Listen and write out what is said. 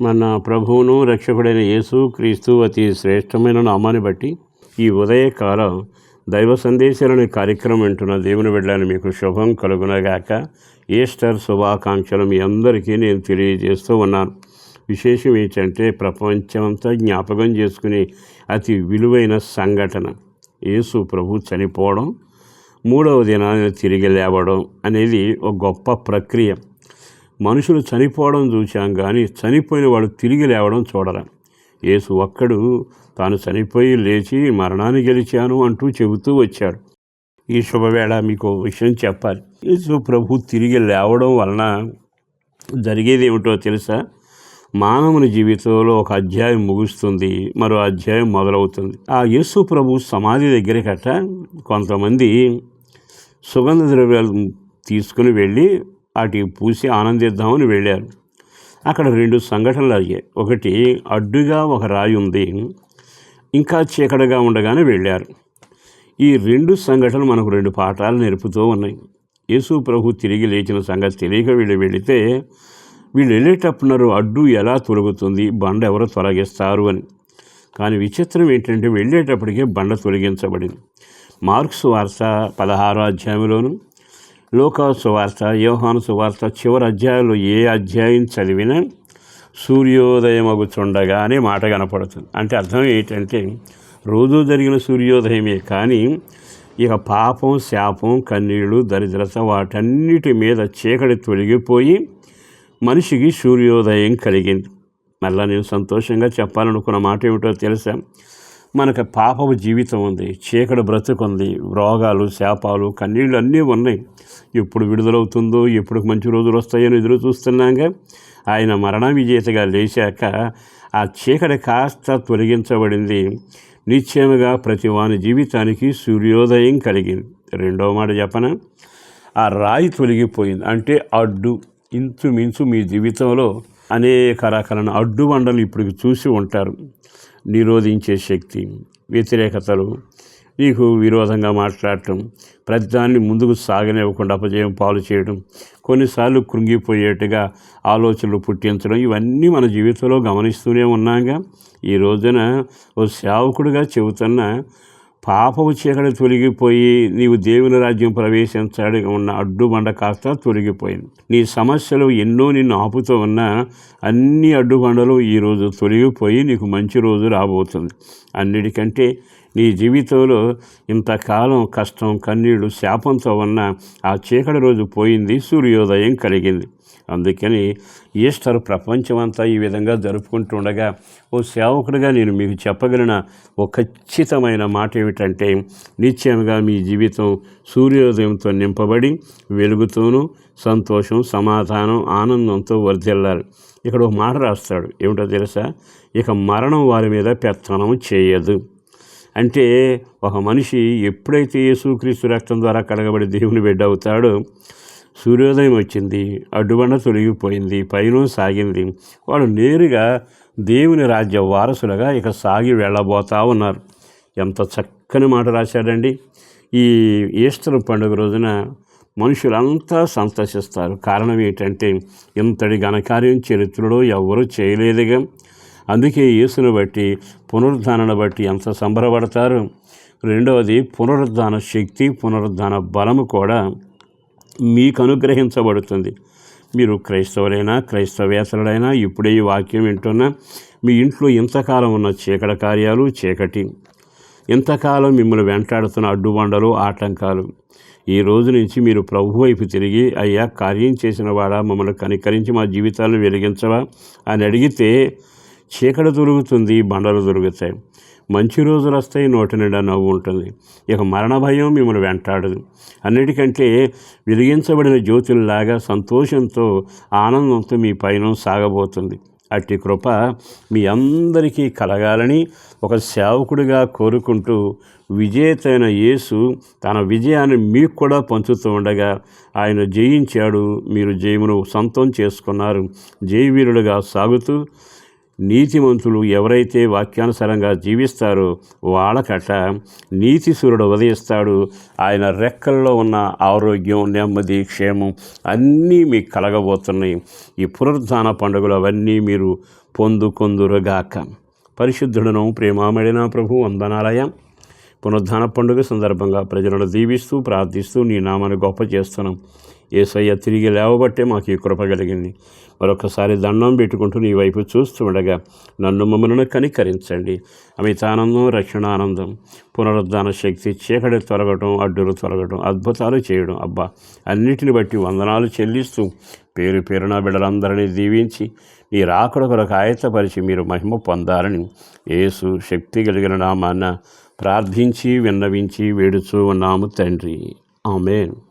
మన ప్రభువును రక్షకుడైన యేసు క్రీస్తు అతి శ్రేష్టమైన నామాన్ని బట్టి ఈ ఉదయకాలం దైవ సందేశాలను కార్యక్రమం వింటున్న దేవుని వెళ్ళాను మీకు శుభం కలుగునగాక. ఈస్టర్ శుభాకాంక్షలు మీ అందరికీ నేను తెలియజేస్తూ ఉన్నాను. విశేషం ఏంటంటే ప్రపంచమంతా జ్ఞాపకం చేసుకునే అతి విలువైన సంఘటన. యేసు ప్రభు చనిపోవడం మూడవ దినాన్ని తిరిగి లేవడం అనేది ఒక గొప్ప ప్రక్రియ. మనుషులు చనిపోవడం చూశాం కానీ చనిపోయిన వాడు తిరిగి లేవడం చూడరా యేసు ఒక్కడు తాను చనిపోయి లేచి మరణాన్ని గెలిచాను అంటూ చెబుతూ వచ్చాడు. ఈ శుభవేళ మీకు విషయం చెప్పాలి. యేసు ప్రభు తిరిగి లేవడం వలన జరిగేది ఏమిటో తెలుసా? మానవుని జీవితంలో ఒక అధ్యాయం ముగుస్తుంది మరో అధ్యాయం మొదలవుతుంది. ఆ యేసు ప్రభు సమాధి దగ్గర కట్ట కొంతమంది సుగంధ ద్రవ్యాలు తీసుకుని వెళ్ళి వాటికి పూసి ఆనందిద్దామని వెళ్ళారు. అక్కడ రెండు సంఘటనలు అయ్యాయి ఒకటి అడ్డుగా ఒక రాయి ఉంది. ఇంకా చీకటిగా ఉండగానే వెళ్ళారు. ఈ రెండు సంఘటనలు మనకు రెండు పాఠాలు నేర్పుతూ ఉన్నాయి. యేసు ప్రభు తిరిగి లేచిన సంగతి తెలియక వీళ్ళు వెళితే వీళ్ళు వెళ్ళేటప్పుడు అడ్డు ఎలా తొలగుతుంది? బండ ఎవరు తొలగిస్తారు అని. కానీ విచిత్రం ఏంటంటే వెళ్ళేటప్పటికే బండ తొలగించబడింది. మార్క్స్ వార్త పదహారో అధ్యాయంలోను లోకా సువార్త యోహాను సువార్త చివరి అధ్యాయంలో ఏ అధ్యాయం చదివినా సూర్యోదయమగుచుండగా అనే మాట కనపడుతుంది. అంటే అర్థం ఏంటంటే రోజు జరిగిన సూర్యోదయమే కానీ ఇక పాపం శాపం కన్నీళ్ళు దరిద్రత వాటన్నిటి మీద చీకటి తొలగిపోయి మనిషికి సూర్యోదయం కలిగింది. మళ్ళీ నేను సంతోషంగా చెప్పాలనుకున్న మాట ఏమిటో తెలుసా? మనకు పాపపు జీవితం ఉంది చీకటి బ్రతుకుంది రోగాలు శాపాలు కన్నీళ్ళు అన్నీ ఉన్నాయి. ఎప్పుడు విడుదలవుతుందో ఎప్పుడు మంచి రోజులు వస్తాయని ఎదురు చూస్తున్నాగా. ఆయన మరణ విజేతగా లేచాక ఆ చీకటి కాస్త తొలగించబడింది. నిశ్చయముగా ప్రతి వాని జీవితానికి సూర్యోదయం కలిగింది. రెండవ మాట చెప్పన? ఆ రాయి తొలగిపోయింది. అంటే అడ్డు ఇంచుమించు మీ జీవితంలో అనేక రకాలైన అడ్డు వండలు ఇప్పుడు చూసి ఉంటారు. నిరోధించే శక్తి వ్యతిరేకతలు నీకు విరోధంగా మాట్లాడటం ప్రతిదాన్ని ముందుకు సాగనివ్వకుండా అపజయం పాలు చేయడం కొన్నిసార్లు కృంగిపోయేట్టుగా ఆలోచనలు పుట్టించడం ఇవన్నీ మన జీవితంలో గమనిస్తూనే ఉన్నాగా. ఈ రోజున ఓ సేవకుడిగా చెబుతున్న పాపము చీకటి తొలగిపోయి నీవు దేవుని రాజ్యం ప్రవేశించడానికి ఉన్న అడ్డుబండ కాస్త తొలగిపోయింది. నీ సమస్యలు ఎన్నో నిన్ను ఆపుతూ ఉన్న అన్ని అడ్డుబండలు ఈరోజు తొలగిపోయి నీకు మంచి రోజు రాబోతుంది. అన్నిటికంటే నీ జీవితంలో ఇంతకాలం కష్టం కన్నీళ్ళు శాపంతో ఉన్న ఆ చీకటి రోజు పోయింది సూర్యోదయం కలిగింది. అందుకని ఈస్టర్ ప్రపంచమంతా ఈ విధంగా జరుపుకుంటుండగా ఓ సేవకుడిగా నేను మీకు చెప్పగలిగిన ఒక ఖచ్చితమైన మాట ఏమిటంటే నిశ్చయంగా మీ జీవితం సూర్యోదయంతో నింపబడి వెలుగుతోనూ సంతోషం సమాధానం ఆనందంతో వర్ధిల్లాలి. ఇక్కడ ఒక మాట రాస్తాడు. ఏమిటో తెలుసా? ఇక మరణం వారి మీద పెత్తనం చేయదు. అంటే ఒక మనిషి ఎప్పుడైతే యేసుక్రీస్తు రక్తం ద్వారా కడగబడి దేవుని బిడ్డ అవుతాడో సూర్యోదయం వచ్చింది అడ్డుబండ తొలగిపోయింది పైన సాగింది. వాడు నేరుగా దేవుని రాజ్య వారసులుగా ఇక సాగి వెళ్ళబోతా ఉన్నారు. ఎంత చక్కని మాట రాశాడండి. ఈ ఈస్టర్ పండుగ రోజున మనుషులంతా సంతోషిస్తారు. కారణం ఏంటంటే ఇంతటి ఘనకార్యం చరిత్రలో ఎవరూ చేయలేదుగా. అందుకే యేసును బట్టి పునరుద్ధానను బట్టి ఎంత సంబరపడతారు. రెండవది పునరుద్ధాన శక్తి పునరుద్ధాన బలము కూడా మీకు అనుగ్రహించబడుతుంది. మీరు క్రైస్తవులైనా క్రైస్తవేతరుడైనా ఇప్పుడే ఈ వాక్యం వింటున్నా మీ ఇంట్లో ఇంతకాలం ఉన్న చీకటి కార్యాలు చీకటి? ఇంతకాలం మిమ్మల్ని వెంటాడుతున్న అడ్డుబండలు ఆటంకాలు? ఈ రోజు నుంచి మీరు ప్రభు వైపు తిరిగి అయ్యా కార్యం చేసిన వాడా మమ్మల్ని కనికరించి మా జీవితాలను వెలిగించవా? అని అడిగితే చీకటి దొరుకుతుంది బండలు దొరుకుతాయి. మంచి రోజులు వస్తాయి నోటి నిండా నవ్వు ఉంటుంది. ఇక మరణ భయం మిమ్మల్ని వెంటాడదు. అన్నిటికంటే వెలిగించబడిన జ్యోతుల్లాగా సంతోషంతో ఆనందంతో మీ పయనం సాగబోతుంది. అట్టి కృప మీ అందరికీ కలగాలని ఒక సేవకుడిగా కోరుకుంటూ విజేతైన యేసు తన విజయాన్ని మీకు కూడా పంచుతూ ఉండగా ఆయన జయించాడు మీరు జయమును సొంతం చేసుకున్నారు. జయవీరులుగా సాగుతూ నీతిమంతులు ఎవరైతే వాక్యానుసారంగా జీవిస్తారో వాళ్ళకట నీతి సూర్యుడు ఉదయిస్తాడు. ఆయన రెక్కల్లో ఉన్న ఆరోగ్యం నెమ్మది క్షేమం అన్నీ మీకు కలగబోతున్నాయి. ఈ పునరుద్ధాన పండుగలు అవన్నీ మీరు పొందుకొందురుగాక. పరిశుద్ధుడను ప్రేమామడిన ప్రభు వందనాలయ. పునరుద్ధాన పండుగ సందర్భంగా ప్రజలను దీవిస్తూ ప్రార్థిస్తూ నీ నామాన్ని గొప్ప చేస్తున్నాం ఏసయ్య తిరిగి లేవబట్టే మాకు ఈ కృప కలిగింది. మరొకసారి దండం పెట్టుకుంటూ నీ వైపు చూస్తూ ఉండగా నన్ను మమ్మల్ని కనికరించండి. అమితానందం రక్షణానందం పునరుద్ధాన శక్తి చీకటి తొలగటం అడ్డులు తొలగటం అద్భుతాలు చేయడం. అబ్బా అన్నిటిని బట్టి వందనాలు చెల్లిస్తూ పేరు పేరున బిడ్డలందరినీ దీవించి నీ రాకడ కొరకు ఆయత్తపరిచి మీరు మహిమ పొందాలని యేసు శక్తి కలిగిన నామాన్న ప్రార్థించి విన్నవించి వేడుచూ ఉన్నాము తండ్రి. ఆమెను.